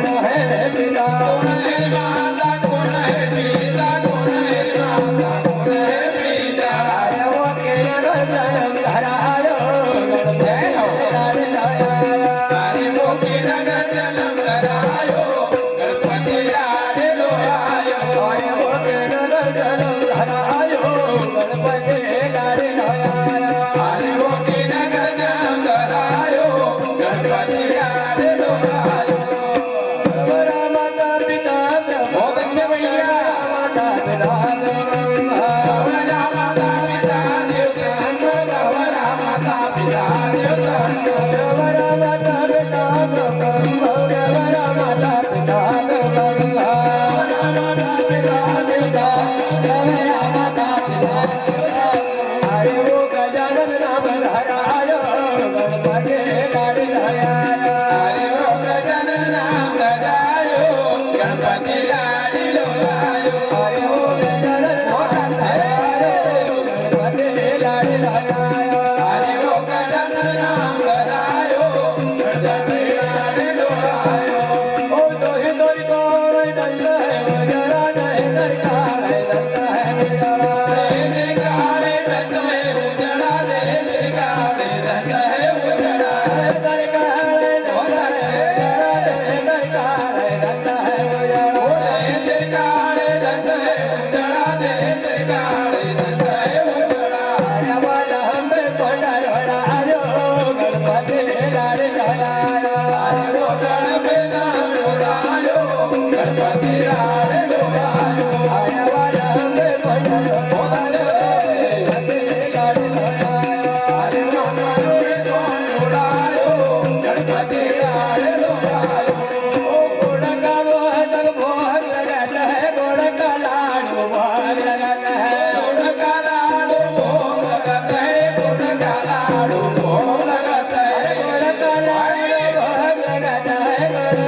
હે પિતા Senhor. হায় হায়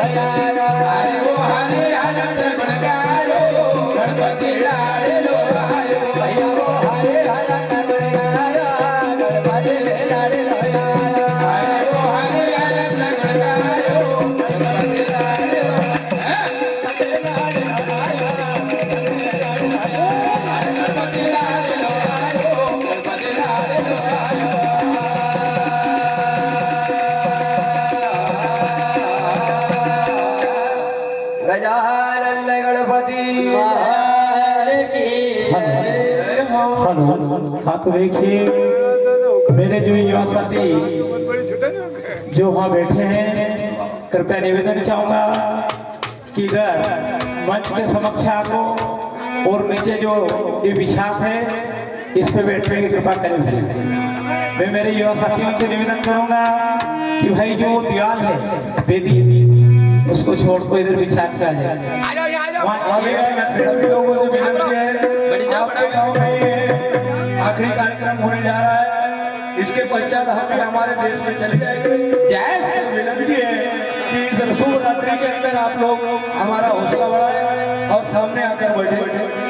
ஹரே गणपति। देखिए। मेरे जो युवा साथी जो वहाँ बैठे हैं कृपया निवेदन चाहूँगा कि इधर मंच के समक्ष आपको और नीचे जो ये विश्वास है इस पे बैठने की कृपा करें मैं मेरे युवा साथियों से निवेदन करूँगा कि भाई जो दीवार है वेदी उसको छोड़ को इधर विचार का है आखिरी कार्यक्रम होने जा रहा है। इसके पश्चात हम भी हमारे देश में चले जाएँगे। विनती है कि इस शुभ रात्रि के अंदर आप लोग हमारा हौसला बढ़ाए और सामने आकर बैठे।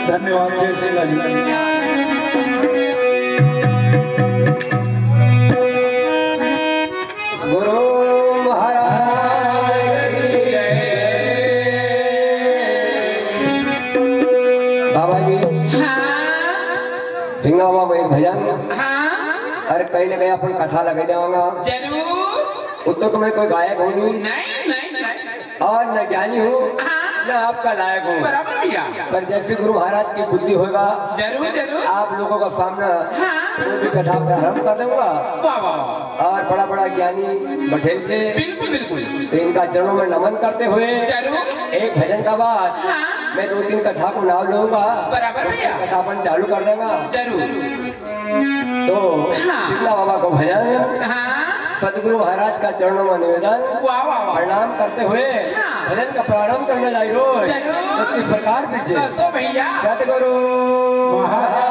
धन्यवाद। जय श्री राजीव सिंगा बाबू एक भजन। हाँ? अरे कहीं ना कहीं अपन कथा लगे जाऊँगा ज़रूर। उत्तर तो मैं कोई गायक हूँ नहीं। नहीं और न ज्ञानी हूँ हाँ। न आपका लायक हूँ। पर जैसे गुरु महाराज की बुद्धि होगा ज़रूर ज़रूर। आप लोगों का सामना हाँ। उनकी कथा प्रारंभ कर दूँगा। और बड़ा बड़ा ज्ञानी बठेल से बिल्कुल बिल्कुल। इनका चरणों में नमन करते हुए एक भजन का बात। हाँ। मैं दो तीन कथा को नाम लूँगा। बराबर भैया। कथा अपन चालू कर देगा। ज़रूर। तो हाँ। बाबा को भजन। हाँ। सदगुरु महाराज का चरणों में निवेदन। प्रणाम करते हुए हाँ। भजन का प्रारंभ करने लाइ रोज। तो किस प्रकार से सदगुरु सतगुरु महाराज।